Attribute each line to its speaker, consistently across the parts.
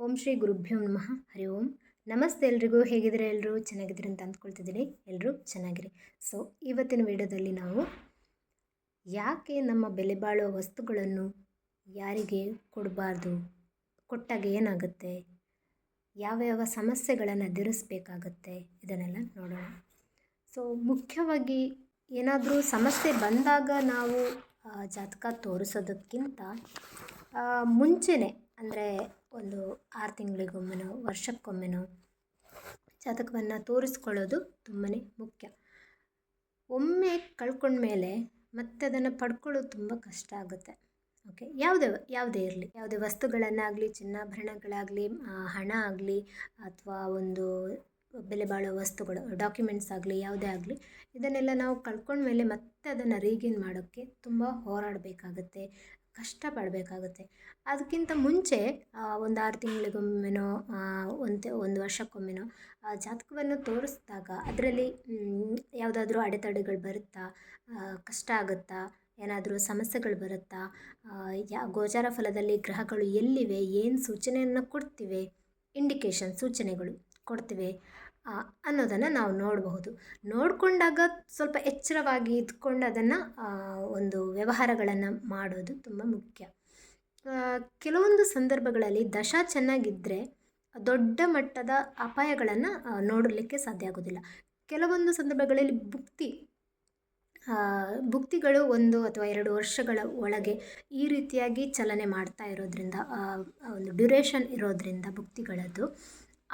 Speaker 1: ಓಂ ಶ್ರೀ ಗುರುಭ್ಯೋ ನಮಃ. ಹರಿ ಓಂ. ನಮಸ್ತೆ ಎಲ್ರಿಗೂ. ಹೇಗಿದ್ದೀರಾ? ಎಲ್ಲರೂ ಚೆನ್ನಾಗಿದ್ದೀರಿ ಅಂತ ಅಂದ್ಕೊಳ್ತಿದ್ದೀನಿ. ಎಲ್ಲರೂ ಚೆನ್ನಾಗಿರಿ. ಸೊ ಇವತ್ತಿನ ವಿಡಿಯೋದಲ್ಲಿ ನಾವು ಯಾಕೆ ನಮ್ಮ ಬೆಲೆ ಬಾಳುವ ವಸ್ತುಗಳನ್ನು ಯಾರಿಗೆ ಕೊಡಬಾರ್ದು? ಕೊಟ್ಟಾಗ ಏನಾಗುತ್ತೆ? ಯಾವ್ಯಾವ ಯಾವ ಸಮಸ್ಯೆಗಳನ್ನು ಎದುರಿಸ್ಬೇಕಾಗತ್ತೆ? ಇದನ್ನೆಲ್ಲ ನೋಡೋಣ. ಸೊ ಮುಖ್ಯವಾಗಿ ಏನಾದರೂ ಸಮಸ್ಯೆ ಬಂದಾಗ ನಾವು ಜಾತಕ ತೋರಿಸೋದಕ್ಕಿಂತ ಮುಂಚೆನೇ ಅಂದರೆ ಒಂದು ಆರು ತಿಂಗಳಿಗೊಮ್ಮೆನೋ, ವರ್ಷಕ್ಕೊಮ್ಮೆನೋ ಜಾತಕವನ್ನು ತೋರಿಸ್ಕೊಳ್ಳೋದು ತುಂಬಾ ಮುಖ್ಯ. ಒಮ್ಮೆ ಕಳ್ಕೊಂಡ್ಮೇಲೆ ಮತ್ತೆ ಅದನ್ನು ಪಡ್ಕೊಳ್ಳೋದು ತುಂಬ ಕಷ್ಟ ಆಗುತ್ತೆ. ಓಕೆ ಯಾವುದೇ ಯಾವುದೇ ಇರಲಿ. ಯಾವುದೇ ವಸ್ತುಗಳನ್ನಾಗಲಿ, ಚಿನ್ನಾಭರಣಗಳಾಗಲಿ ಹಣ ಆಗಲಿ ಅಥವಾ ಒಂದು ಬೆಲೆ ಬಾಳೋ ವಸ್ತುಗಳು ಡಾಕ್ಯುಮೆಂಟ್ಸ್ ಆಗಲಿ, ಯಾವುದೇ ಆಗಲಿ, ಇದನ್ನೆಲ್ಲ ನಾವು ಕಳ್ಕೊಂಡ್ಮೇಲೆ ಮತ್ತೆ ಅದನ್ನು ರೀಗೇನ್ ಮಾಡೋಕ್ಕೆ ತುಂಬ ಹೋರಾಡಬೇಕಾಗತ್ತೆ. ಕಷ್ಟಪಡಬೇಕಾಗುತ್ತೆ. ಅದಕ್ಕಿಂತ ಮುಂಚೆ ಒಂದು ಆರು ತಿಂಗಳಿಗೊಮ್ಮೆನೋ ಒಂದು ಒಂದು ವರ್ಷಕ್ಕೊಮ್ಮೆನೋ ಜಾತಕವನ್ನು ತೋರಿಸಿದಾಗ ಅದರಲ್ಲಿ ಯಾವುದಾದ್ರೂ ಅಡೆತಡೆಗಳು ಬರುತ್ತಾ? ಕಷ್ಟ ಆಗುತ್ತಾ? ಏನಾದರೂ ಸಮಸ್ಯೆಗಳು ಬರುತ್ತಾ? ಯಾ, ಗೋಚಾರ ಫಲದಲ್ಲಿ ಗ್ರಹಗಳು ಎಲ್ಲಿವೆ? ಏನು ಸೂಚನೆಯನ್ನು ಕೊಡ್ತಿವೆ? ಇಂಡಿಕೇಶನ್ ಸೂಚನೆಗಳು ಕೊಡ್ತಿವೆ. ಅನ್ನೋದನ್ನು ನಾವು ನೋಡಬಹುದು. ನೋಡಿಕೊಂಡಾಗ ಸ್ವಲ್ಪ ಎಚ್ಚರವಾಗಿ ಇದ್ಕೊಂಡು ಅದನ್ನು ಒಂದು ವ್ಯವಹಾರಗಳನ್ನು ಮಾಡೋದು ತುಂಬ ಮುಖ್ಯ. ಕೆಲವೊಂದು ಸಂದರ್ಭಗಳಲ್ಲಿ ದಶ ಚೆನ್ನಾಗಿದ್ದರೆ ದೊಡ್ಡ ಮಟ್ಟದ ಅಪಾಯಗಳನ್ನು ನೋಡಲಿಕ್ಕೆ ಸಾಧ್ಯ ಆಗೋದಿಲ್ಲ. ಕೆಲವೊಂದು ಸಂದರ್ಭಗಳಲ್ಲಿ ಭುಕ್ತಿ ಭುಕ್ತಿಗಳು ಒಂದು ಅಥವಾ ಎರಡು ವರ್ಷಗಳ ಒಳಗೆ ಈ ರೀತಿಯಾಗಿ ಚಲನೆ ಮಾಡ್ತಾ ಇರೋದ್ರಿಂದ ಒಂದು ಡ್ಯುರೇಷನ್ ಇರೋದ್ರಿಂದ ಭುಕ್ತಿಗಳದ್ದು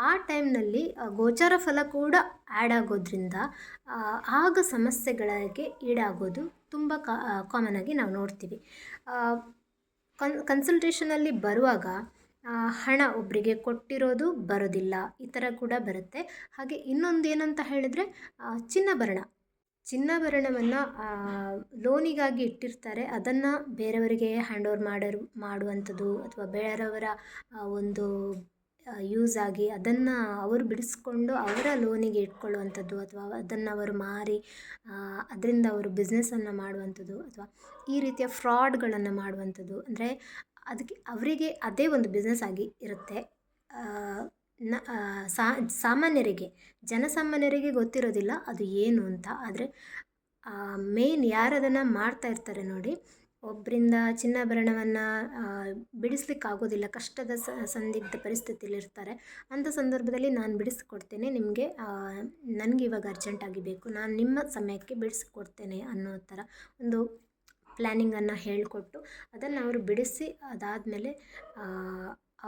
Speaker 1: ಆ ಟೈಮ್ನಲ್ಲಿ ಗೋಚಾರ ಫಲ ಕೂಡ ಆ್ಯಡ್ ಆಗೋದ್ರಿಂದ ಆಗ ಸಮಸ್ಯೆಗಳಿಗೆ ಈಡಾಗೋದು ತುಂಬ ಕಾಮನ್ ಆಗಿ ನಾವು ನೋಡ್ತೀವಿ. ಕನ್ ಕನ್ಸಲ್ಟೇಷನಲ್ಲಿ ಬರುವಾಗ ಹಣ ಒಬ್ಬರಿಗೆ ಕೊಟ್ಟಿರೋದು ಬರೋದಿಲ್ಲ, ಈ ಥರ ಕೂಡ ಬರುತ್ತೆ. ಹಾಗೆ ಇನ್ನೊಂದು ಏನಂತ ಹೇಳಿದರೆ ಚಿನ್ನಭರಣ. ಚಿನ್ನಾಭರಣವನ್ನು ಲೋನಿಗಾಗಿ ಇಟ್ಟಿರ್ತಾರೆ. ಅದನ್ನು ಬೇರೆಯವರಿಗೆ ಹ್ಯಾಂಡ್ ಓವರ್ ಮಾಡೋರು ಮಾಡುವಂಥದ್ದು ಅಥವಾ ಬೇರೆಯವರ ಒಂದು ಯೂಸ್ ಆಗಿ ಅದನ್ನು ಅವರು ಬಿಡಿಸ್ಕೊಂಡು ಅವರ ಲೋನಿಗೆ ಇಟ್ಕೊಳ್ಳುವಂಥದ್ದು ಅಥವಾ ಅದನ್ನು ಅವರು ಮಾರಿ ಅದರಿಂದ ಅವರು ಬಿಸ್ನೆಸ್ಸನ್ನು ಮಾಡುವಂಥದ್ದು ಅಥವಾ ಈ ರೀತಿಯ ಫ್ರಾಡ್ಗಳನ್ನು ಮಾಡುವಂಥದ್ದು. ಅಂದರೆ ಅದಕ್ಕೆ ಅವರಿಗೆ ಅದೇ ಒಂದು ಬಿಸ್ನೆಸ್ ಆಗಿ ಇರುತ್ತೆ. ನ ಸಾಮಾನ್ಯರಿಗೆ, ಜನಸಾಮಾನ್ಯರಿಗೆ ಗೊತ್ತಿರೋದಿಲ್ಲ ಅದು ಏನು ಅಂತ. ಆದರೆ ಮೇನ್ ಯಾರು ಅದನ್ನು ಮಾಡ್ತಾ ಇರ್ತಾರೆ ನೋಡಿ ಒಬ್ಬರಿಂದ ಚಿನ್ನಾಭರಣವನ್ನು ಬಿಡಿಸ್ಲಿಕ್ಕಾಗೋದಿಲ್ಲ. ಕಷ್ಟದ ಸಂದಿಗ್ಧ ಪರಿಸ್ಥಿತಿಯಲ್ಲಿ ಇರ್ತಾರೆ ಅಂಥ ಸಂದರ್ಭದಲ್ಲಿ ನಾನು ಬಿಡಿಸಿಕೊಡ್ತೇನೆ. ನಿಮಗೆ ನನಗೆ ಇವಾಗ ಅರ್ಜೆಂಟಾಗಿ ಬೇಕು. ನಾನು ನಿಮ್ಮ ಸಮಯಕ್ಕೆ ಬಿಡಿಸಿಕೊಡ್ತೇನೆ ಅನ್ನೋ ಥರ ಒಂದು ಪ್ಲ್ಯಾನಿಂಗನ್ನು ಹೇಳಿಕೊಟ್ಟು, ಅದನ್ನು ಅವರು ಬಿಡಿಸಿ ಅದಾದಮೇಲೆ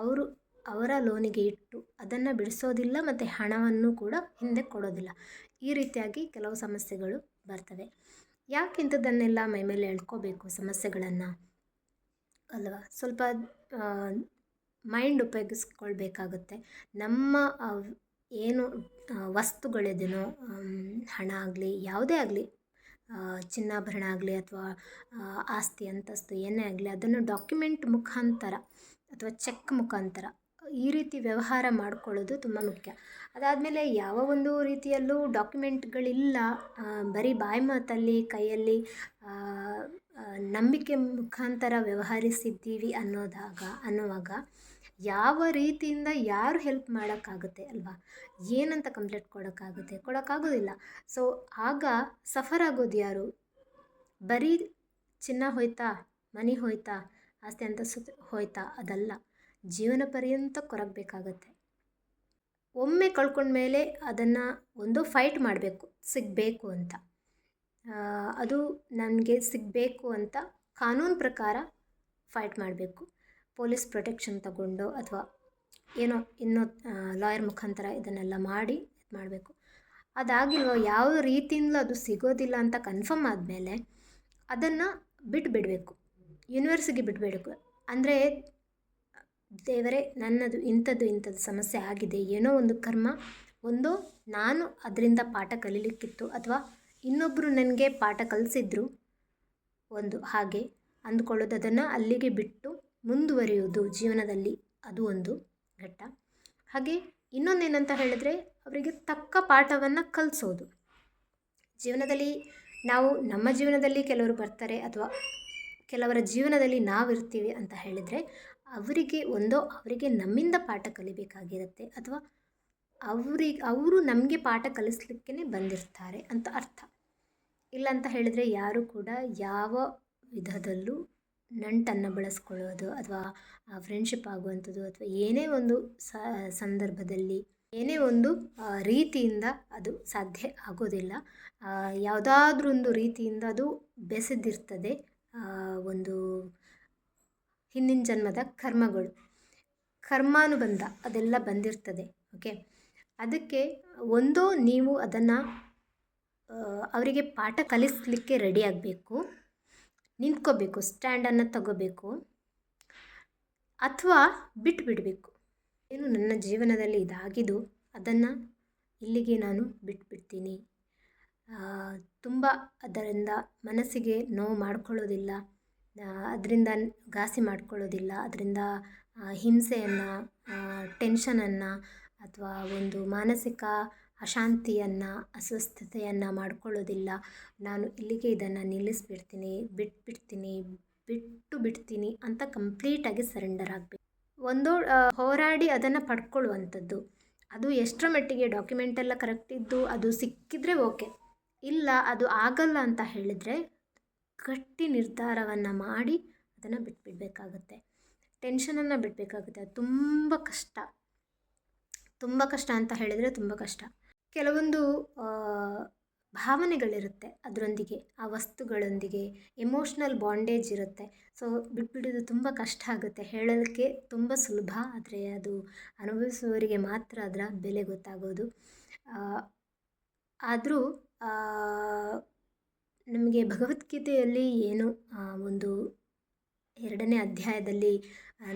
Speaker 1: ಅವರು ಅವರ ಲೋನಿಗೆ ಇಟ್ಟು ಅದನ್ನು ಬಿಡಿಸೋದಿಲ್ಲ ಮತ್ತು ಹಣವನ್ನು ಕೂಡ ಹಿಂದೆ ಕೊಡೋದಿಲ್ಲ. ಈ ರೀತಿಯಾಗಿ ಕೆಲವು ಸಮಸ್ಯೆಗಳು ಬರ್ತವೆ. ಯಾಕೆ ಇಂಥದ್ದನ್ನೆಲ್ಲ ಮೈಮೇಲೆ ಎಳ್ಕೋಬೇಕು ಸಮಸ್ಯೆಗಳನ್ನು? ಅಲ್ವಾ? ಸ್ವಲ್ಪ ಮೈಂಡ್ ಉಪಯೋಗಿಸ್ಕೊಳ್ಬೇಕಾಗುತ್ತೆ. ನಮ್ಮ ಏನು ವಸ್ತುಗಳಿದೆಯೋ ಹಣ ಆಗಲಿ, ಯಾವುದೇ ಆಗಲಿ ಚಿನ್ನಾಭರಣ ಆಗಲಿ ಅಥವಾ ಆಸ್ತಿ, ಅಂತಸ್ತು ಏನೇ ಆಗಲಿ, ಅದನ್ನು ಡಾಕ್ಯುಮೆಂಟ್ ಮುಖಾಂತರ ಅಥವಾ ಚೆಕ್ ಮುಖಾಂತರ ಈ ರೀತಿ ವ್ಯವಹಾರ ಮಾಡ್ಕೊಳ್ಳೋದು ತುಂಬ ಮುಖ್ಯ. ಅದಾದಮೇಲೆ ಯಾವ ಒಂದು ರೀತಿಯಲ್ಲೂ ಡಾಕ್ಯುಮೆಂಟ್ಗಳಿಲ್ಲ. ಬರೀ ಬಾಯಿ ಮಾತಲ್ಲಿ, ಕೈಯಲ್ಲಿ ನಂಬಿಕೆ ಮುಖಾಂತರ ವ್ಯವಹರಿಸಿದ್ದೀವಿ ಅನ್ನೋದಾಗ, ಅನ್ನುವಾಗ ಯಾವ ರೀತಿಯಿಂದ ಯಾರು ಹೆಲ್ಪ್ ಮಾಡೋಕ್ಕಾಗುತ್ತೆ ಅಲ್ವಾ? ಏನಂತ ಕಂಪ್ಲೇಂಟ್ ಕೊಡೋಕ್ಕಾಗುತ್ತೆ? ಕೊಡೋಕ್ಕಾಗೋದಿಲ್ಲ. ಸೊ ಆಗ ಸಫರ್ ಆಗೋದು ಯಾರು? ಬರೀ ಚಿನ್ನ ಹೋಯ್ತಾ, ಮನೆ ಹೋಯ್ತಾ, ಆಸ್ತಿ ಅಂತ ಸುತ್ತ ಹೋಯ್ತಾ, ಅದಲ್ಲ. ಜೀವನ ಪರ್ಯಂತ ಕೊರಗಬೇಕಾಗತ್ತೆ. ಒಮ್ಮೆ ಕಳ್ಕೊಂಡ್ಮೇಲೆ ಅದನ್ನು ಒಂದು ಫೈಟ್ ಮಾಡಬೇಕು, ಸಿಗಬೇಕು ಅಂತ. ಅದು ನನಗೆ ಸಿಗಬೇಕು ಅಂತ ಕಾನೂನು ಪ್ರಕಾರ ಫೈಟ್ ಮಾಡಬೇಕು. ಪೊಲೀಸ್ ಪ್ರೊಟೆಕ್ಷನ್ ತಗೊಂಡು ಅಥವಾ ಏನೋ ಇನ್ನೂ ಲಾಯರ್ ಮುಖಾಂತರ ಇದನ್ನೆಲ್ಲ ಮಾಡಿ ಮಾಡಬೇಕು. ಅದಾಗಿಲ್ವೋ ಯಾವ ರೀತಿಯಿಂದಲೂ ಅದು ಸಿಗೋದಿಲ್ಲ ಅಂತ ಕನ್ಫರ್ಮ್ ಆದಮೇಲೆ ಅದನ್ನು ಬಿಟ್ಟುಬಿಡಬೇಕು ಯೂನಿವರ್ಸಿಗೆ ಬಿಡಬೇಕು ಅಂದರೆ ದೇವರೇ, ನನ್ನದು ಇಂಥದ್ದು ಇಂಥದ್ದು ಸಮಸ್ಯೆ ಆಗಿದೆ. ಏನೋ ಒಂದು ಕರ್ಮ, ಒಂದು ನಾನು ಅದರಿಂದ ಪಾಠ ಕಲೀಲಿಕ್ಕಿತ್ತು ಅಥವಾ ಇನ್ನೊಬ್ಬರು ನನಗೆ ಪಾಠ ಕಲಿಸಿದ್ರು ಒಂದು ಹಾಗೆ ಅಂದ್ಕೊಳ್ಳೋದು ಅಲ್ಲಿಗೆ ಬಿಟ್ಟು ಮುಂದುವರಿಯೋದು ಜೀವನದಲ್ಲಿ ಅದು ಒಂದು ಘಟ್ಟ. ಹಾಗೆ ಇನ್ನೊಂದೇನಂತ ಹೇಳಿದ್ರೆ, ಅವರಿಗೆ ತಕ್ಕ ಪಾಠವನ್ನು ಕಲಿಸೋದು. ಜೀವನದಲ್ಲಿ ನಾವು ನಮ್ಮ ಜೀವನದಲ್ಲಿ ಕೆಲವರು ಬರ್ತಾರೆ ಅಥವಾ ಕೆಲವರ ಜೀವನದಲ್ಲಿ ನಾವಿರ್ತೀವಿ ಅಂತ ಹೇಳಿದರೆ ಅವರಿಗೆ ಒಂದೋ ಅವರಿಗೆ ನಮ್ಮಿಂದ ಪಾಠ ಕಲಿಬೇಕಾಗಿರುತ್ತೆ ಅಥವಾ ಅವ್ರಿಗೆ ಅವರು ನಮಗೆ ಪಾಠ ಕಲಿಸ್ಲಿಕ್ಕೇ ಬಂದಿರ್ತಾರೆ ಅಂತ ಅರ್ಥ. ಇಲ್ಲ ಅಂತ ಹೇಳಿದರೆ ಯಾರು ಕೂಡ ಯಾವ ವಿಧದಲ್ಲೂ ನಂಟನ್ನು ಬಳಸ್ಕೊಳ್ಳೋದು ಅಥವಾ ಫ್ರೆಂಡ್ಶಿಪ್ ಆಗುವಂಥದ್ದು ಅಥವಾ ಏನೇ ಒಂದು ಸಂದರ್ಭದಲ್ಲಿ ಏನೇ ಒಂದು ರೀತಿಯಿಂದ ಅದು ಸಾಧ್ಯ ಆಗೋದಿಲ್ಲ. ಯಾವುದಾದ್ರೊಂದು ರೀತಿಯಿಂದ ಅದು ಬೆಸೆದಿರ್ತದೆ ಒಂದು ಹಿಂದಿನ ಜನ್ಮದ ಕರ್ಮಗಳು. ಕರ್ಮಾನುಬಂಧ ಅದೆಲ್ಲ ಬಂದಿರ್ತದೆ ಓಕೆ ಅದಕ್ಕೆ ಒಂದೋ ನೀವು ಅದನ್ನು ಅವರಿಗೆ ಪಾಠ ಕಲಿಸಲಿಕ್ಕೆ ರೆಡಿ ಆಗಬೇಕು. ನಿಂತ್ಕೋಬೇಕು ಸ್ಟ್ಯಾಂಡನ್ನು ತಗೋಬೇಕು. ಅಥವಾ ಬಿಟ್ಬಿಡಬೇಕು. ಏನು ನನ್ನ ಜೀವನದಲ್ಲಿ ಇದಾಗಿದ್ದು, ಅದನ್ನು ಇಲ್ಲಿಗೆ ನಾನು ಬಿಟ್ಬಿಡ್ತೀನಿ. ತುಂಬ ಅದರಿಂದ ಮನಸ್ಸಿಗೆ ನೋವು ಮಾಡ್ಕೊಳ್ಳೋದಿಲ್ಲ. ಅದರಿಂದ ಘಾಸಿ ಮಾಡ್ಕೊಳ್ಳೋದಿಲ್ಲ. ಅದರಿಂದ ಹಿಂಸೆಯನ್ನು ಟೆನ್ಷನನ್ನು ಅಥವಾ ಒಂದು ಮಾನಸಿಕ ಅಶಾಂತಿಯನ್ನು, ಅಸ್ವಸ್ಥತೆಯನ್ನು ಮಾಡಿಕೊಳ್ಳೋದಿಲ್ಲ. ನಾನು ಇಲ್ಲಿಗೆ ಇದನ್ನು ನಿಲ್ಲಿಸ್ಬಿಡ್ತೀನಿ, ಬಿಟ್ಬಿಡ್ತೀನಿ, ಬಿಟ್ಟು ಬಿಡ್ತೀನಿ ಅಂತ ಕಂಪ್ಲೀಟಾಗಿ ಸರೆಂಡರ್ ಆಗಬೇಕು ಒಂದು ಹೋರಾಡಿ ಅದನ್ನು ಪಡ್ಕೊಳ್ಳುವಂಥದ್ದು. ಅದು ಎಷ್ಟರ ಮಟ್ಟಿಗೆ ಡಾಕ್ಯುಮೆಂಟ್ ಎಲ್ಲ ಕರೆಕ್ಟ್ ಇದ್ದು ಅದು ಸಿಕ್ಕಿದರೆ ಓಕೆ. ಇಲ್ಲ ಅದು ಆಗಲ್ಲ ಅಂತ ಹೇಳಿದರೆ ಗಟ್ಟಿ ನಿರ್ಧಾರವನ್ನು ಮಾಡಿ ಅದನ್ನು ಬಿಟ್ಬಿಡಬೇಕಾಗುತ್ತೆ. ಟೆನ್ಷನನ್ನು ಬಿಡಬೇಕಾಗುತ್ತೆ ಅದು ತುಂಬ ಕಷ್ಟ. ತುಂಬ ಕಷ್ಟ ಅಂತ ಹೇಳಿದರೆ ತುಂಬ ಕಷ್ಟ. ಕೆಲವೊಂದು ಭಾವನೆಗಳಿರುತ್ತೆ ಅದರೊಂದಿಗೆ, ಆ ವಸ್ತುಗಳೊಂದಿಗೆ ಎಮೋಷ್ನಲ್ ಬಾಂಡೇಜ್ ಇರುತ್ತೆ. ಸೊ ಬಿಟ್ಬಿಡೋದು ತುಂಬ ಕಷ್ಟ ಆಗುತ್ತೆ. ಹೇಳೋದಕ್ಕೆ ತುಂಬ ಸುಲಭ, ಆದರೆ ಅದು ಅನುಭವಿಸುವವರಿಗೆ ಮಾತ್ರ ಅದರ ಬೆಲೆ ಗೊತ್ತಾಗೋದು. ಆದರೂ ನಮಗೆ ಭಗವದ್ಗೀತೆಯಲ್ಲಿ ಏನು ಒಂದು ಎರಡನೇ ಅಧ್ಯಾಯದಲ್ಲಿ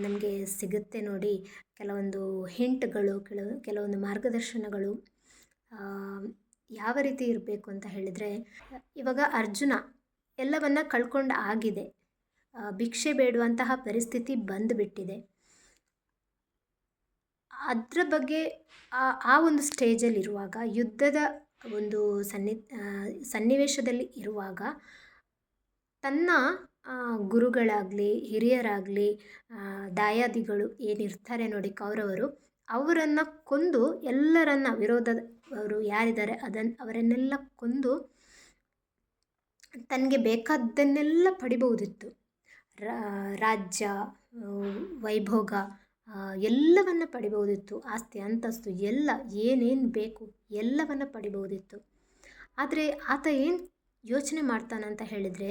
Speaker 1: ನಮಗೆ ಸಿಗುತ್ತೆ ನೋಡಿ ಕೆಲವೊಂದು ಹಿಂಟ್ಗಳು ಕೆಲವು ಕೆಲವೊಂದು ಮಾರ್ಗದರ್ಶನಗಳು ಯಾವ ರೀತಿ ಇರಬೇಕು ಅಂತ ಹೇಳಿದರೆ, ಇವಾಗ ಅರ್ಜುನ ಎಲ್ಲವನ್ನ ಕಳ್ಕೊಂಡು ಆಗಿದೆ. ಭಿಕ್ಷೆ ಬೇಡುವಂತಹ ಪರಿಸ್ಥಿತಿ ಬಂದುಬಿಟ್ಟಿದೆ. ಅದರ ಬಗ್ಗೆ ಆ ಒಂದು ಸ್ಟೇಜಲ್ಲಿರುವಾಗ ಯುದ್ಧದ ಒಂದು ಸನ್ನಿ ಸನ್ನಿವೇಶದಲ್ಲಿ ಇರುವಾಗ ತನ್ನ ಗುರುಗಳಾಗಲಿ, ಹಿರಿಯರಾಗಲಿ ದಾಯಾದಿಗಳು ಏನಿರ್ತಾರೆ ನೋಡಿ ಕೌರವರು, ಅವರನ್ನು ಕೊಂದು ಎಲ್ಲರನ್ನ ವಿರೋಧದ ಅವರು ಯಾರಿದ್ದಾರೆ ಅದನ್ನು ಅವರನ್ನೆಲ್ಲ ಕೊಂದು ತನಗೆ ಬೇಕಾದ್ದನ್ನೆಲ್ಲ ಪಡಿಬಹುದಿತ್ತು. ರಾಜ್ಯ ವೈಭೋಗ ಎಲ್ಲವನ್ನು ಪಡಿಬಹುದಿತ್ತು. ಆಸ್ತಿ, ಅಂತಸ್ತು, ಎಲ್ಲ, ಏನೇನು ಬೇಕು ಎಲ್ಲವನ್ನು ಪಡಿಬಹುದಿತ್ತು. ಆದರೆ ಆತ ಏನು ಯೋಚನೆ ಮಾಡ್ತಾನಂತ ಹೇಳಿದರೆ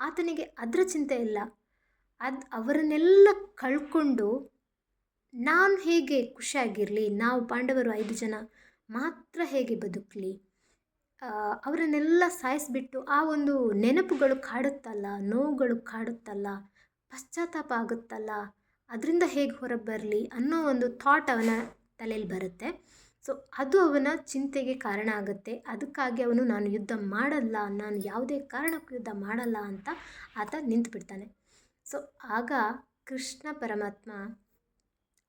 Speaker 1: ಆತನಿಗೆ ಅದರ ಚಿಂತೆ ಇಲ್ಲ. ಅದು ಅವರನ್ನೆಲ್ಲ ಕಳ್ಕೊಂಡು ನಾನು ಹೇಗೆ ಖುಷಿಯಾಗಿರಲಿ, ನಾವು ಪಾಂಡವರು ಐದು ಜನ ಮಾತ್ರ ಹೇಗೆ ಬದುಕಲಿ ಅವರನ್ನೆಲ್ಲ ಸಾಯಿಸಿಬಿಟ್ಟು ಆ ಒಂದು ನೆನಪುಗಳು ಕಾಡುತ್ತಲ್ಲ, ನೋವುಗಳು ಕಾಡುತ್ತಲ್ಲ, ಪಶ್ಚಾತ್ತಾಪ ಆಗುತ್ತಲ್ಲ ಅದರಿಂದ ಹೇಗೆ ಹೊರಗೆ ಬರಲಿ ಅನ್ನೋ ಒಂದು ಥಾಟ್ ಅವನ ತಲೆಯಲ್ಲಿ ಬರುತ್ತೆ. ಸೊ ಅದು ಅವನ ಚಿಂತೆಗೆ ಕಾರಣ ಆಗುತ್ತೆ. ಅದಕ್ಕಾಗಿ ಅವನು, ನಾನು ಯುದ್ಧ ಮಾಡಲ್ಲ, ನಾನು ಯಾವುದೇ ಕಾರಣಕ್ಕೂ ಯುದ್ಧ ಮಾಡಲ್ಲ ಅಂತ ಆತ ನಿಂತು ಬಿಡ್ತಾನೆ ಸೊ ಆಗ ಕೃಷ್ಣ ಪರಮಾತ್ಮ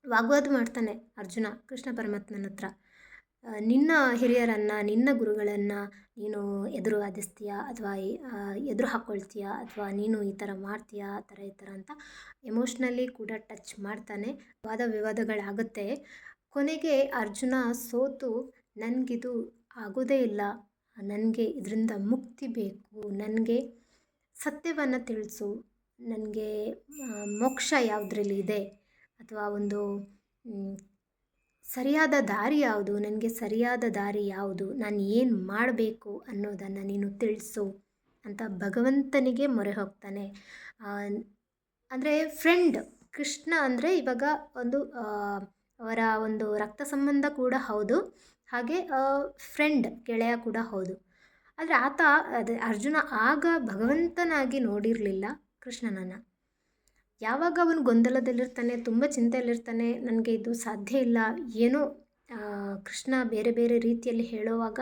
Speaker 1: ವಾಗ್ವಾದ ಮಾಡ್ತಾನೆ ಅರ್ಜುನ, ಕೃಷ್ಣ ಪರಮಾತ್ಮನ ಹತ್ರ. ನಿನ್ನ ಹಿರಿಯರನ್ನು, ನಿನ್ನ ಗುರುಗಳನ್ನು ನೀನು ಎದುರು ವಾದಿಸ್ತೀಯಾ ಅಥವಾ ಎದುರು ಹಾಕ್ಕೊಳ್ತೀಯಾ ಅಥವಾ ನೀನು ಈ ಥರ ಮಾಡ್ತೀಯಾ, ಆ ಥರ, ಈ ಥರ ಅಂತ ಎಮೋಷ್ನಲಿ ಕೂಡ ಟಚ್ ಮಾಡ್ತಾನೆ. ವಾದ ವಿವಾದಗಳಾಗುತ್ತೆ. ಕೊನೆಗೆ ಅರ್ಜುನ ಸೋತು, ನನಗಿದು ಆಗೋದೇ ಇಲ್ಲ. ನನಗೆ ಇದರಿಂದ ಮುಕ್ತಿ ಬೇಕು. ನನಗೆ ಸತ್ಯವನ್ನು ತಿಳಿಸು. ನನಗೆ ಮೋಕ್ಷ ಯಾವುದ್ರಲ್ಲಿ ಇದೆ? ಅಥವಾ ಒಂದು ಸರಿಯಾದ ದಾರಿ ಯಾವುದು? ನನಗೆ ಸರಿಯಾದ ದಾರಿ ಯಾವುದು? ನಾನು ಏನು ಮಾಡಬೇಕು ಅನ್ನೋದನ್ನು ನೀನು ತಿಳಿಸು ಅಂತ ಭಗವಂತನಿಗೆ ಮೊರೆ ಹೋಗ್ತಾನೆ. ಅಂದರೆ ಫ್ರೆಂಡ್ ಕೃಷ್ಣ ಅಂದರೆ ಇವಾಗ ಒಂದು ಅವರ ಒಂದು ರಕ್ತ ಸಂಬಂಧ ಕೂಡ ಹೌದು. ಹಾಗೆ ಫ್ರೆಂಡ್ ಗೆಳೆಯ ಕೂಡ ಹೌದು. ಆದರೆ ಆತ ಅದೇ, ಅರ್ಜುನ ಆಗ ಭಗವಂತನಾಗಿ ನೋಡಿರಲಿಲ್ಲ ಕೃಷ್ಣನನ್ನು. ಯಾವಾಗ ಅವನು ಗೊಂದಲದಲ್ಲಿರ್ತಾನೆ, ತುಂಬ ಚಿಂತೆಯಲ್ಲಿರ್ತಾನೆ, ನನಗೆ ಇದು ಸಾಧ್ಯ ಇಲ್ಲ, ಏನೋ ಕೃಷ್ಣ ಬೇರೆ ಬೇರೆ ರೀತಿಯಲ್ಲಿ ಹೇಳುವಾಗ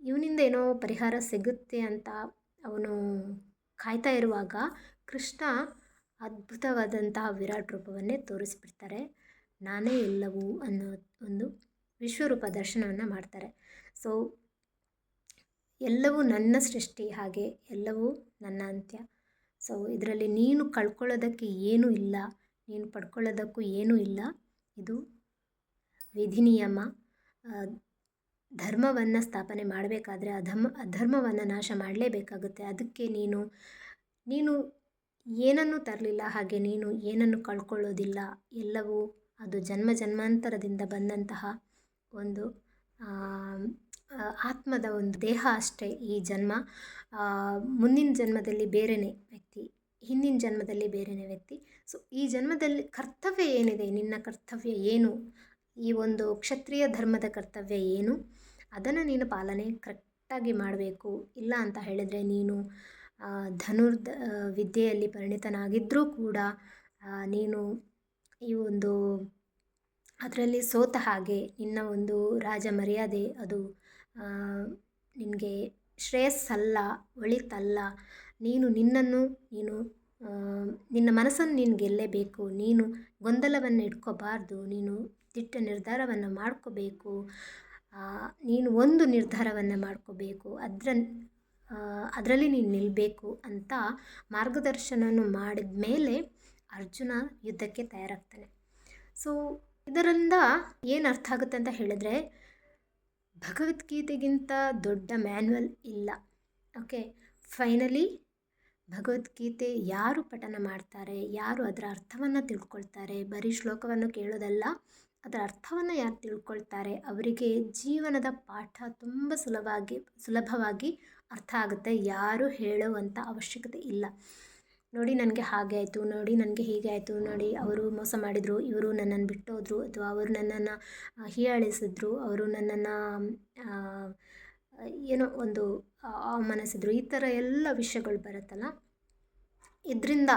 Speaker 1: ಇವನಿಂದ ಏನೋ ಪರಿಹಾರ ಸಿಗುತ್ತೆ ಅಂತ ಅವನು ಕಾಯ್ತಾ ಇರುವಾಗ ಕೃಷ್ಣ ಅದ್ಭುತವಾದಂತಹ ವಿರಾಟ್ ರೂಪವನ್ನೇ ತೋರಿಸ್ಬಿಡ್ತಾರೆ. ನಾನೇ ಎಲ್ಲವೂ ಅನ್ನೋ ಒಂದು ವಿಶ್ವರೂಪ ದರ್ಶನವನ್ನು ಮಾಡ್ತಾರೆ. ಸೊ ಎಲ್ಲವೂ ನನ್ನ ಸೃಷ್ಟಿ ಹಾಗೆ, ಎಲ್ಲವೂ ನನ್ನ ಅಂತ್ಯ. ಸೊ ಇದರಲ್ಲಿ ನೀನು ಕಳ್ಕೊಳ್ಳೋದಕ್ಕೆ ಏನೂ ಇಲ್ಲ, ನೀನು ಪಡ್ಕೊಳ್ಳೋದಕ್ಕೂ ಏನೂ ಇಲ್ಲ. ಇದು ವಿಧಿನಿಯಮ ಧರ್ಮವನ್ನು ಸ್ಥಾಪನೆ ಮಾಡಬೇಕಾದ್ರೆ ಅಧರ್ಮ, ಅಧರ್ಮವನ್ನು ನಾಶ ಮಾಡಲೇಬೇಕಾಗುತ್ತೆ. ಅದಕ್ಕೆ ನೀನು ನೀನು ಏನನ್ನು ತರಲಿಲ್ಲ, ಹಾಗೆ ನೀನು ಏನನ್ನು ಕಳ್ಕೊಳ್ಳೋದಿಲ್ಲ. ಎಲ್ಲವೂ ಅದು ಜನ್ಮ ಜನ್ಮಾಂತರದಿಂದ ಬಂದಂತಹ ಒಂದು ಆತ್ಮದ ಒಂದು ದೇಹ ಅಷ್ಟೇ ಈ ಜನ್ಮ. ಮುಂದಿನ ಜನ್ಮದಲ್ಲಿ ಬೇರೆಯೇ ವ್ಯಕ್ತಿ, ಹಿಂದಿನ ಜನ್ಮದಲ್ಲಿ ಬೇರೆಯೇ ವ್ಯಕ್ತಿ. ಸೊ ಈ ಜನ್ಮದಲ್ಲಿ ಕರ್ತವ್ಯ ಏನಿದೆ? ನಿನ್ನ ಕರ್ತವ್ಯ ಏನು? ಈ ಒಂದು ಕ್ಷತ್ರಿಯ ಧರ್ಮದ ಕರ್ತವ್ಯ ಏನು? ಅದನ್ನು ನೀನು ಪಾಲನೆ ಕರೆಕ್ಟಾಗಿ ಮಾಡಬೇಕು. ಇಲ್ಲ ಅಂತ ಹೇಳಿದರೆ ನೀನು ಧನುರ್ದ ವಿದ್ಯೆಯಲ್ಲಿ ಪರಿಣಿತನಾಗಿದ್ದರೂ ಕೂಡ ನೀನು ಈ ಒಂದು, ಅದರಲ್ಲಿ ಸೋತ ಹಾಗೆ ನಿನ್ನ ಒಂದು ರಾಜ ಮರ್ಯಾದೆ ಅದು ನಿನಗೆ ಶ್ರೇಯಸ್ಸಲ್ಲ, ಒಳಿತಲ್ಲ. ನೀನು ನಿನ್ನನ್ನು, ನೀನು ನಿನ್ನ ಮನಸ್ಸನ್ನು ನೀನು ಗೆಲ್ಲಬೇಕು. ನೀನು ಗೊಂದಲವನ್ನು ಇಟ್ಕೋಬಾರ್ದು. ನೀನು ದಿಟ್ಟ ನಿರ್ಧಾರವನ್ನು ಮಾಡ್ಕೋಬೇಕು. ನೀನು ಒಂದು ನಿರ್ಧಾರವನ್ನು ಮಾಡ್ಕೋಬೇಕು. ಅದ್ರ ಅದರಲ್ಲಿ ನೀನು ನಿಲ್ಲಬೇಕು ಅಂತ ಮಾರ್ಗದರ್ಶನವನ್ನು ಮಾಡಿದ ಮೇಲೆ ಅರ್ಜುನ ಯುದ್ಧಕ್ಕೆ ತಯಾರಾಗ್ತಾನೆ. ಸೊ ಇದರಿಂದ ಏನು ಅರ್ಥ ಆಗುತ್ತೆ ಅಂತ ಹೇಳಿದ್ರೆ ಭಗವದ್ಗೀತೆಗಿಂತ ದೊಡ್ಡ ಮ್ಯಾನ್ಯಲ್ ಇಲ್ಲ. ಓಕೆ, ಫೈನಲಿ ಭಗವದ್ಗೀತೆ ಯಾರು ಪಠನ ಮಾಡ್ತಾರೆ, ಯಾರು ಅದರ ಅರ್ಥವನ್ನು ತಿಳ್ಕೊಳ್ತಾರೆ, ಬರೀ ಶ್ಲೋಕವನ್ನು ಕೇಳೋದಲ್ಲ, ಅದರ ಅರ್ಥವನ್ನು ಯಾರು ತಿಳ್ಕೊಳ್ತಾರೆ, ಅವರಿಗೆ ಜೀವನದ ಪಾಠ ತುಂಬ ಸುಲಭವಾಗಿ ಸುಲಭವಾಗಿ ಅರ್ಥ ಆಗುತ್ತೆ, ಯಾರು ಹೇಳುವಂಥ ಅವಶ್ಯಕತೆ ಇಲ್ಲ. ನೋಡಿ ನನಗೆ ಹಾಗೆ ಆಯಿತು, ನೋಡಿ ನನಗೆ ಹೀಗೆ ಆಯಿತು, ನೋಡಿ ಅವರು ಮೋಸ ಮಾಡಿದರು, ಇವರು ನನ್ನನ್ನು ಬಿಟ್ಟೋದ್ರು, ಅಥವಾ ಅವರು ನನ್ನನ್ನು ಹೀಯಾಳಿಸಿದ್ರು, ಅವರು ನನ್ನನ್ನು ಏನೋ ಒಂದು ಅವಮಾನಿಸಿದ್ರು, ಈ ಥರ ಎಲ್ಲ ವಿಷಯಗಳು ಬರುತ್ತಲ್ಲ. ಇದರಿಂದ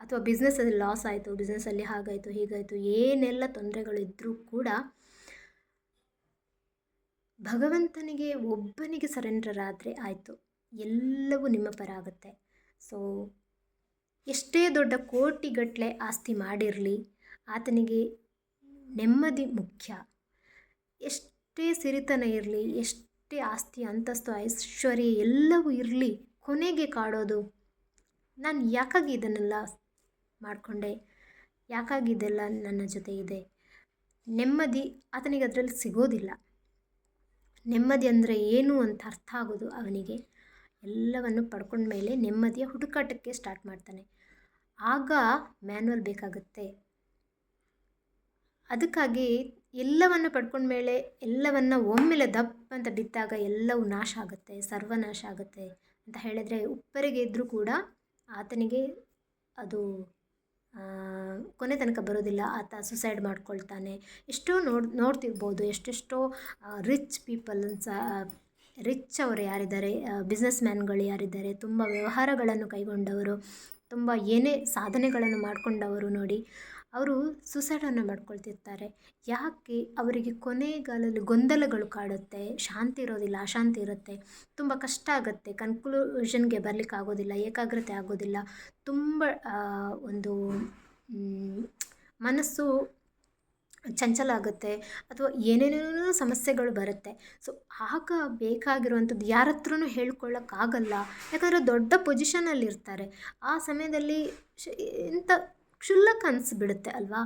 Speaker 1: ಅಥವಾ ಬಿಸ್ನೆಸ್ಸಲ್ಲಿ ಲಾಸ್ ಆಯಿತು ಬಿಸ್ನೆಸ್ಸಲ್ಲಿ ಹಾಗಾಯಿತು, ಹೀಗಾಯಿತು, ಏನೆಲ್ಲ ತೊಂದರೆಗಳು ಇದ್ದರೂ ಕೂಡ ಭಗವಂತನಿಗೆ ಒಬ್ಬನಿಗೆ ಸರೆಂಡರ್ ಆದರೆ ಆಯಿತು, ಎಲ್ಲವೂ ನಿಮ್ಮ ಪರ ಆಗುತ್ತೆ. ಸೊ ಎಷ್ಟೇ ದೊಡ್ಡ ಕೋಟಿಗಟ್ಟಲೆ ಆಸ್ತಿ ಮಾಡಿರಲಿ, ಆತನಿಗೆ ನೆಮ್ಮದಿ ಮುಖ್ಯ. ಎಷ್ಟೇ ಸಿರಿತನ ಇರಲಿ, ಎಷ್ಟೇ ಆಸ್ತಿ ಅಂತಸ್ತು, ಐಶ್ವರ್ಯ ಎಲ್ಲವೂ ಇರಲಿ, ಕೊನೆಗೆ ಕಾಡೋದು. ನಾನು ಯಾಕಾಗಿ ಇದನ್ನೆಲ್ಲ ಮಾಡಿಕೊಂಡೆ? ಯಾಕಾಗಿ ಇದೆಲ್ಲ ನನ್ನ ಜೊತೆ ಇದೆ? ನೆಮ್ಮದಿ ಆತನಿಗೆ ಅದರಲ್ಲಿ ಸಿಗೋದಿಲ್ಲ. ನೆಮ್ಮದಿ ಅಂದರೆ ಏನು ಅಂತ ಅರ್ಥ ಆಗೋದು ಅವನಿಗೆ? ಎಲ್ಲವನ್ನು ಪಡ್ಕೊಂಡ ಮೇಲೆ ನೆಮ್ಮದಿಯ ಹುಡುಕಾಟಕ್ಕೆ ಸ್ಟಾರ್ಟ್ ಮಾಡ್ತಾನೆ. ಆಗ ಮ್ಯಾನ್ಯಲ್ ಬೇಕಾಗುತ್ತೆ. ಅದಕ್ಕಾಗಿ ಎಲ್ಲವನ್ನು ಪಡ್ಕೊಂಡ ಮೇಲೆ ಎಲ್ಲವನ್ನು ಒಮ್ಮೆಲೆ ದಪ್ಪ ಅಂತ ಬಿದ್ದಾಗ ಎಲ್ಲವೂ ನಾಶ ಆಗುತ್ತೆ, ಸರ್ವನಾಶ ಆಗುತ್ತೆ ಅಂತ ಹೇಳಿದರೆ ಉಪ್ಪರಿಗೆ ಇದ್ದರೂ ಕೂಡ ಆತನಿಗೆ ಅದು ಕೊನೆ ತನಕ ಬರೋದಿಲ್ಲ. ಆತ ಸುಸೈಡ್ ಮಾಡ್ಕೊಳ್ತಾನೆ. ಎಷ್ಟೋ ನೋಡಿ, ನೋಡ್ತಿರ್ಬೋದು, ಎಷ್ಟೆಷ್ಟೋ ರಿಚ್ ಪೀಪಲ್ ಸಹ ರಿಚ್ ಅವರು ಯಾರಿದ್ದಾರೆ ಬಿಸ್ನೆಸ್ ಮ್ಯಾನ್ಗಳು ಯಾರಿದ್ದಾರೆ, ತುಂಬ ವ್ಯವಹಾರಗಳನ್ನು ಕೈಗೊಂಡವರು, ತುಂಬ ಏನೇ ಸಾಧನೆಗಳನ್ನು ಮಾಡಿಕೊಂಡವರು ನೋಡಿ ಅವರು ಸುಸೈಡನ್ನು ಮಾಡ್ಕೊಳ್ತಿರ್ತಾರೆ. ಯಾಕೆ ಅವರಿಗೆ ಕೊನೆಗಾಲದಲ್ಲಿ ಗೊಂದಲಗಳು ಕಾಡುತ್ತೆ, ಶಾಂತಿ ಇರೋದಿಲ್ಲ, ಅಶಾಂತಿ ಇರುತ್ತೆ, ತುಂಬ ಕಷ್ಟ ಆಗುತ್ತೆ ಕನ್ಕ್ಲೂಷನ್ಗೆ ಬರಲಿಕ್ಕೆ ಆಗೋದಿಲ್ಲ, ಏಕಾಗ್ರತೆ ಆಗೋದಿಲ್ಲ, ತುಂಬ ಒಂದು ಮನಸ್ಸು ಚಂಚಲ ಆಗುತ್ತೆ ಅಥವಾ ಏನೇನೇನೋ ಸಮಸ್ಯೆಗಳು ಬರುತ್ತೆ. ಸೊ ಆಗ ಬೇಕಾಗಿರುವಂಥದ್ದು ಯಾರ ಹತ್ರನೂ ಹೇಳ್ಕೊಳ್ಳೋಕ್ಕಾಗಲ್ಲ. ಯಾಕಂದರೆ ದೊಡ್ಡ ಪೊಸಿಷನಲ್ಲಿರ್ತಾರೆ ಆ ಸಮಯದಲ್ಲಿ ಶ್, ಎಂಥ ಕ್ಷುಲ್ಲಕ ಅನಿಸ್ಬಿಡುತ್ತೆ ಅಲ್ವಾ?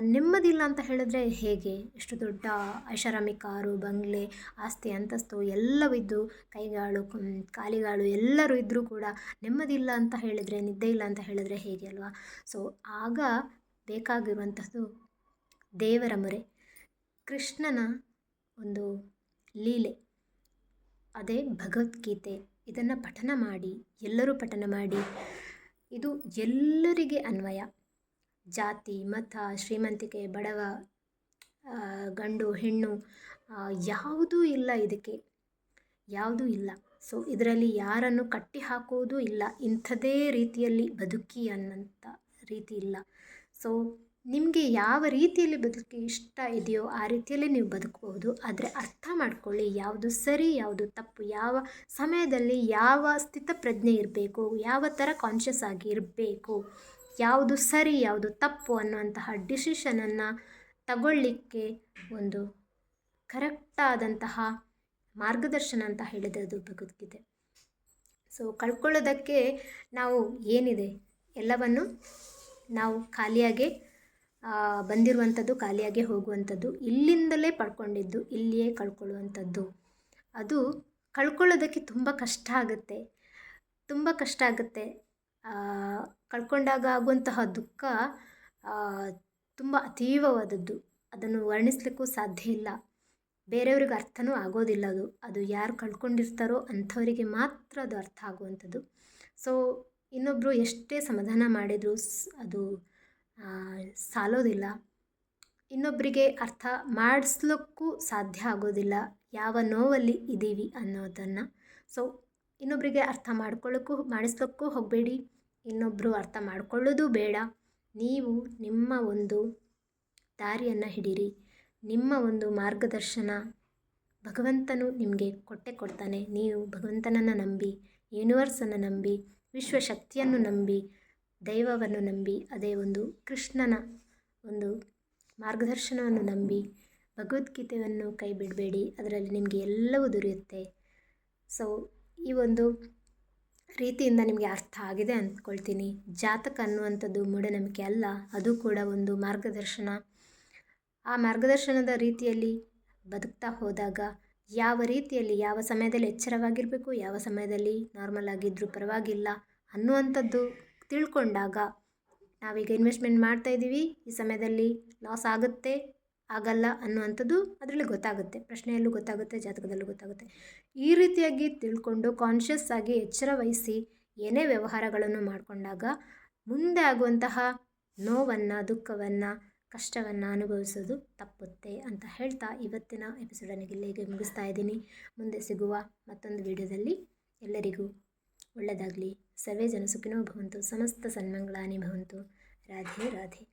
Speaker 1: ನೆಮ್ಮದಿಲ್ಲ ಅಂತ ಹೇಳಿದ್ರೆ ಹೇಗೆ? ಎಷ್ಟು ದೊಡ್ಡ ಐಷಾರಾಮಿ ಕಾರು, ಬಂಗ್ಲೆ, ಆಸ್ತಿ, ಅಂತಸ್ತು ಎಲ್ಲವಿದ್ದು ಕೈಗಾಳು ಕಾಲಿಗಾಳು ಎಲ್ಲರೂ ಇದ್ದರೂ ಕೂಡ ನೆಮ್ಮದಿಲ್ಲ ಅಂತ ಹೇಳಿದರೆ, ನಿದ್ದೆ ಇಲ್ಲ ಅಂತ ಹೇಳಿದರೆ ಹೇಗೆ ಅಲ್ವಾ? ಸೊ ಆಗ ಬೇಕಾಗಿರುವಂಥದ್ದು ದೇವರ ಮೊರೆ. ಕೃಷ್ಣನ ಒಂದು ಲೀಲೆ. ಅದೇ ಭಗವದ್ಗೀತೆ. ಇದನ್ನು ಪಠನ ಮಾಡಿ, ಎಲ್ಲರೂ ಪಠನ ಮಾಡಿ, ಇದು ಎಲ್ಲರಿಗೆ ಅನ್ವಯ. ಜಾತಿ, ಮತ, ಶ್ರೀಮಂತಿಕೆ, ಬಡವ ಗಂಡು, ಹೆಣ್ಣು ಯಾವುದೂ ಇಲ್ಲ ಇದಕ್ಕೆ. ಯಾವುದೂ ಇಲ್ಲ. ಸೊ ಇದರಲ್ಲಿ ಯಾರನ್ನು ಕಟ್ಟಿ ಹಾಕುವುದೂ ಇಲ್ಲ. ಇಂಥದೇ ರೀತಿಯಲ್ಲಿ ಬದುಕಿ ಅನ್ನೋಂಥ ರೀತಿ ಇಲ್ಲ. ಸೊ ನಿಮಗೆ ಯಾವ ರೀತಿಯಲ್ಲಿ ಬದುಕಿ ಇಷ್ಟ ಇದೆಯೋ ಆ ರೀತಿಯಲ್ಲಿ ನೀವು ಬದುಕಬಹುದು ಆದರೆ ಅರ್ಥ ಮಾಡ್ಕೊಳ್ಳಿ ಯಾವುದು ಸರಿ, ಯಾವುದು ತಪ್ಪು, ಯಾವ ಸಮಯದಲ್ಲಿ ಯಾವ ಸ್ಥಿತಪ್ರಜ್ಞೆ ಇರಬೇಕು, ಯಾವ ಥರ ಕಾನ್ಷಿಯಸ್ ಆಗಿ ಇರಬೇಕು, ಯಾವುದು ಸರಿ, ಯಾವುದು ತಪ್ಪು ಅನ್ನುವಂತಹ ಡಿಸಿಷನನ್ನು ತಗೊಳ್ಳಿಕ್ಕೆ ಒಂದು ಕರೆಕ್ಟಾದಂತಹ ಮಾರ್ಗದರ್ಶನ ಅಂತ ಹೇಳಿದೆ ಅದು ಬದುಕಿದೆ ಸೊ ಕಳ್ಕೊಳ್ಳೋದಕ್ಕೆ ನಾವು ಏನಿದೆ ಎಲ್ಲವನ್ನು ನಾವು ಖಾಲಿಯಾಗಿ ಬಂದಿರುವಂಥದ್ದು, ಖಾಲಿಯಾಗಿ ಹೋಗುವಂಥದ್ದು, ಇಲ್ಲಿಂದಲೇ ಪಡ್ಕೊಂಡಿದ್ದು, ಇಲ್ಲಿಯೇ ಕಳ್ಕೊಳ್ಳುವಂಥದ್ದು. ಅದು ಕಳ್ಕೊಳ್ಳೋದಕ್ಕೆ ತುಂಬ ಕಷ್ಟ ಆಗುತ್ತೆ. ತುಂಬ ಕಷ್ಟ ಆಗುತ್ತೆ. ಕಳ್ಕೊಂಡಾಗ ಆಗುವಂತಹ ದುಃಖ ತುಂಬ ಅತೀವವಾದದ್ದು. ಅದನ್ನು ವರ್ಣಿಸಲಿಕ್ಕೂ ಸಾಧ್ಯ ಇಲ್ಲ. ಬೇರೆಯವ್ರಿಗೆ ಅರ್ಥನೂ ಆಗೋದಿಲ್ಲ ಅದು. ಅದು ಯಾರು ಕಳ್ಕೊಂಡಿರ್ತಾರೋ ಅಂಥವರಿಗೆ ಮಾತ್ರ ಅದು ಅರ್ಥ ಆಗುವಂಥದ್ದು. ಸೊ ಇನ್ನೊಬ್ಬರು ಎಷ್ಟೇ ಸಮಾಧಾನ ಮಾಡಿದರೂ ಅದು ಸಾಲೋದಿಲ್ಲ. ಇನ್ನೊಬ್ಬರಿಗೆ ಅರ್ಥ ಮಾಡಿಸ್ಲಿಕ್ಕೂ ಸಾಧ್ಯ ಆಗೋದಿಲ್ಲ. ಯಾವ ನೋವಲ್ಲಿ ಇದ್ದೀವಿ ಅನ್ನೋದನ್ನು. ಸೊ ಇನ್ನೊಬ್ಬರಿಗೆ ಅರ್ಥ ಮಾಡ್ಕೊಳ್ಳೋಕ್ಕೂ ಮಾಡಿಸ್ಲಿಕ್ಕೂ ಹೋಗಬೇಡಿ. ಇನ್ನೊಬ್ಬರು ಅರ್ಥ ಮಾಡ್ಕೊಳ್ಳೋದು ಬೇಡ. ನೀವು ನಿಮ್ಮ ಒಂದು ದಾರಿಯನ್ನು ಹಿಡೀರಿ. ನಿಮ್ಮ ಒಂದು ಮಾರ್ಗದರ್ಶನ ಭಗವಂತನು ನಿಮಗೆ ಕೊಟ್ಟೆ ಕೊಡ್ತಾನೆ. ನೀವು ಭಗವಂತನನ್ನು ನಂಬಿ ಯೂನಿವರ್ಸನ್ನು ನಂಬಿ, ವಿಶ್ವಶಕ್ತಿಯನ್ನು ನಂಬಿ ದೈವವನ್ನು ನಂಬಿ, ಅದೇ ಒಂದು ಕೃಷ್ಣನ ಒಂದು ಮಾರ್ಗದರ್ಶನವನ್ನು ನಂಬಿ, ಭಗವದ್ಗೀತೆಯನ್ನು ಕೈ ಬಿಡಬೇಡಿ, ಅದರಲ್ಲಿ ನಿಮಗೆ ಎಲ್ಲವೂ ದೊರೆಯುತ್ತೆ. ಸೊ ಈ ಒಂದು ರೀತಿಯಿಂದ ನಿಮಗೆ ಅರ್ಥ ಆಗಿದೆ ಅಂದ್ಕೊಳ್ತೀನಿ. ಜಾತಕ ಅನ್ನುವಂಥದ್ದು ಮೂಢನಂಬಿಕೆ ಅಲ್ಲ, ಅದು ಕೂಡ ಒಂದು ಮಾರ್ಗದರ್ಶನ. ಆ ಮಾರ್ಗದರ್ಶನದ ರೀತಿಯಲ್ಲಿ ಬದುಕ್ತಾ ಹೋದಾಗ ಯಾವ ರೀತಿಯಲ್ಲಿ, ಯಾವ ಸಮಯದಲ್ಲಿ ಎಚ್ಚರವಾಗಿರಬೇಕು, ಯಾವ ಸಮಯದಲ್ಲಿ ನಾರ್ಮಲ್ ಆಗಿದ್ದರೂ ಪರವಾಗಿಲ್ಲ ಅನ್ನುವಂಥದ್ದು ತಿಳ್ಕೊಂಡಾಗ ನಾವೀಗ ಇನ್ವೆಸ್ಟ್ಮೆಂಟ್ ಮಾಡ್ತಾ ಇದ್ದೀವಿ. ಈ ಸಮಯದಲ್ಲಿ ಲಾಸ್ ಆಗುತ್ತೆ, ಆಗಲ್ಲ ಅನ್ನುವಂಥದ್ದು ಅದರಲ್ಲಿ ಗೊತ್ತಾಗುತ್ತೆ. ಪ್ರಶ್ನೆಯಲ್ಲೂ ಗೊತ್ತಾಗುತ್ತೆ, ಜಾತಕದಲ್ಲೂ ಗೊತ್ತಾಗುತ್ತೆ. ಈ ರೀತಿಯಾಗಿ ತಿಳ್ಕೊಂಡು ಕಾನ್ಷಿಯಸ್ ಆಗಿ ಎಚ್ಚರ ವಹಿಸಿ ಏನೇ ವ್ಯವಹಾರಗಳನ್ನು ಮಾಡಿಕೊಂಡಾಗ ಮುಂದೆ ಆಗುವಂತಹ ನೋವನ್ನು, ದುಃಖವನ್ನು, ಕಷ್ಟವನ್ನು ಅನುಭವಿಸೋದು ತಪ್ಪುತ್ತೆ ಅಂತ ಹೇಳ್ತಾ ಇವತ್ತಿನ ಎಪಿಸೋಡನ್ನು ಇಲ್ಲಿಗೆ ಮುಗಿಸ್ತಾ ಇದ್ದೀನಿ. ಮುಂದೆ ಸಿಗುವ ಮತ್ತೊಂದು ವಿಡಿಯೋದಲ್ಲಿ ಎಲ್ಲರಿಗೂ ಒಳ್ಳೆಯದಾಗಲಿ सर्वे जनसुखिनो भवन्तु समस्तसन्मङ्गलानि भवन्तु राधे राधे